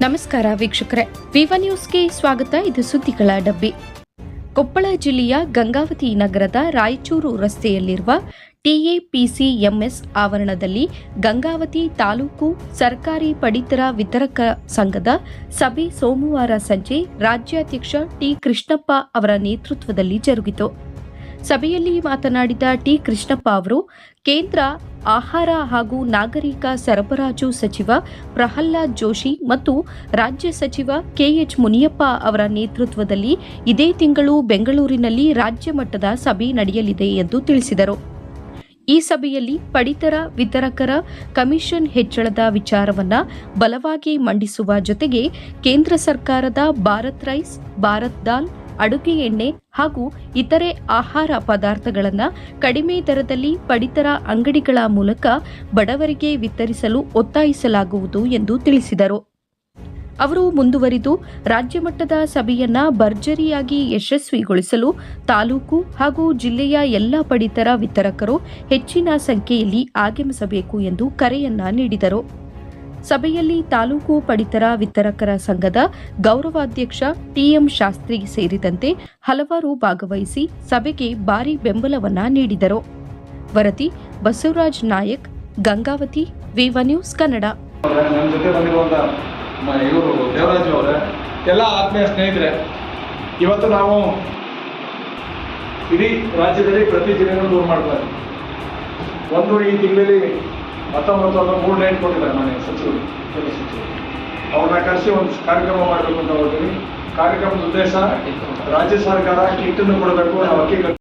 ನಮಸ್ಕಾರ ವೀಕ್ಷಕರೇ. ವಿವ ನ್ಯೂಸ್ಗೆ ಸ್ವಾಗತ. ಇದು ಸುದ್ದಿಗಳ ಡಬ್ಬಿ. ಕೊಪ್ಪಳ ಜಿಲ್ಲೆಯ ಗಂಗಾವತಿ ನಗರದ ರಾಯಚೂರು ರಸ್ತೆಯಲ್ಲಿರುವ ಟಿಎಪಿಸಿಎಂಎಸ್ ಆವರಣದಲ್ಲಿ ಗಂಗಾವತಿ ತಾಲೂಕು ಸರ್ಕಾರಿ ಪಡಿತರ ವಿತರಕ ಸಂಘದ ಸಭೆ ಸೋಮವಾರ ಸಂಜೆ ರಾಜ್ಯಾಧ್ಯಕ್ಷ ಟಿ ಕೃಷ್ಣಪ್ಪ ಅವರ ನೇತೃತ್ವದಲ್ಲಿ ಜರುಗಿತು. ಸಭೆಯಲ್ಲಿ ಮಾತನಾಡಿದ ಟಿ ಕೃಷ್ಣಪ್ಪ ಅವರು, ಕೇಂದ್ರ ಆಹಾರ ಹಾಗೂ ನಾಗರಿಕ ಸರಬರಾಜು ಸಚಿವ ಪ್ರಹ್ಲಾದ್ ಜೋಶಿ ಮತ್ತು ರಾಜ್ಯ ಸಚಿವ ಕೆಎಚ್ ಮುನಿಯಪ್ಪ ಅವರ ನೇತೃತ್ವದಲ್ಲಿ ಇದೇ ತಿಂಗಳು ಬೆಂಗಳೂರಿನಲ್ಲಿ ರಾಜ್ಯ ಮಟ್ಟದ ಸಭೆ ನಡೆಯಲಿದೆ ಎಂದು ತಿಳಿಸಿದರು. ಈ ಸಭೆಯಲ್ಲಿ ಪಡಿತರ, ವಿತರಕರ ಕಮಿಷನ್ ಹೆಚ್ಚಳದ ವಿಚಾರವನ್ನ ಬಲವಾಗಿ ಮಂಡಿಸುವ ಜೊತೆಗೆ ಕೇಂದ್ರ ಸರ್ಕಾರದ ಭಾರತ್ ರೈಸ್, ಭಾರತ್ ದಾಲ್ ಅಡುಗೆ ಎಣ್ಣೆ ಹಾಗೂ ಇತರೆ ಆಹಾರ ಪದಾರ್ಥಗಳನ್ನು ಕಡಿಮೆ ದರದಲ್ಲಿ ಪಡಿತರ ಅಂಗಡಿಗಳ ಮೂಲಕ ಬಡವರಿಗೆ ವಿತರಿಸಲು ಒತ್ತಾಯಿಸಲಾಗುವುದು ಎಂದು ತಿಳಿಸಿದರು. ಅವರು ಮುಂದುವರಿದು ರಾಜ್ಯ ಮಟ್ಟದ ಸಭೆಯನ್ನ ಭರ್ಜರಿಯಾಗಿ ಯಶಸ್ವಿಗೊಳಿಸಲು ತಾಲೂಕು ಹಾಗೂ ಜಿಲ್ಲೆಯ ಎಲ್ಲ ಪಡಿತರ ವಿತರಕರು ಹೆಚ್ಚಿನ ಸಂಖ್ಯೆಯಲ್ಲಿ ಆಗಮಿಸಬೇಕು ಎಂದು ಕರೆಯನ್ನ ನೀಡಿದರು. ಸಭೆಯಲ್ಲಿ ತಾಲೂಕು ಪಡಿತರ ವಿತರಕರ ಸಂಘದ ಗೌರವಾಧ್ಯಕ್ಷ ಟಿಎಂ ಶಾಸ್ತ್ರಿ ಸೇರಿದಂತೆ ಹಲವರು ಭಾಗವಹಿಸಿ ಸಭೆಗೆ ಭಾರಿ ಬೆಂಬಲವನ್ನ ನೀಡಿದರು. ವರದಿ ಬಸವರಾಜ್ ನಾಯಕ್, ಗಂಗಾವತಿ, ವಿವ ನ್ಯೂಸ್ ಕನ್ನಡ. ಎಲ್ಲ ಆತ್ಮೀಯ ಸ್ನೇಹಿತರೆ, ಇವತ್ತು ನಾವು ಇಡೀ ರಾಜ್ಯದಲ್ಲಿ ಪ್ರತಿ ಜಿಲ್ಲೆನೂ ದೂರ ಮಾಡ್ತಾರೆ ಒಂದು ಈ ತಿಂಗಳಲ್ಲಿ ಹತ್ತೊಂಬತ್ತು ಒಂದು ಮೂರು ಡೇಟ್ ಕೊಟ್ಟಿದ್ದಾರೆ ಮನೆ ಸಚಿವರು ಕೇಂದ್ರ ಸಚಿವರು ಅವ್ರನ್ನ ಕರೆಸಿ ಒಂದು ಕಾರ್ಯಕ್ರಮ ಮಾಡಬೇಕು ಅಂತ ಹೊರಟಿವಿ ಕಾರ್ಯಕ್ರಮದ ಉದ್ದೇಶ ರಾಜ್ಯ ಸರ್ಕಾರ ಕಿಟ್ಟನ್ನು ಕೊಡಬೇಕು ನಾವು ಅಕ್ಕಿ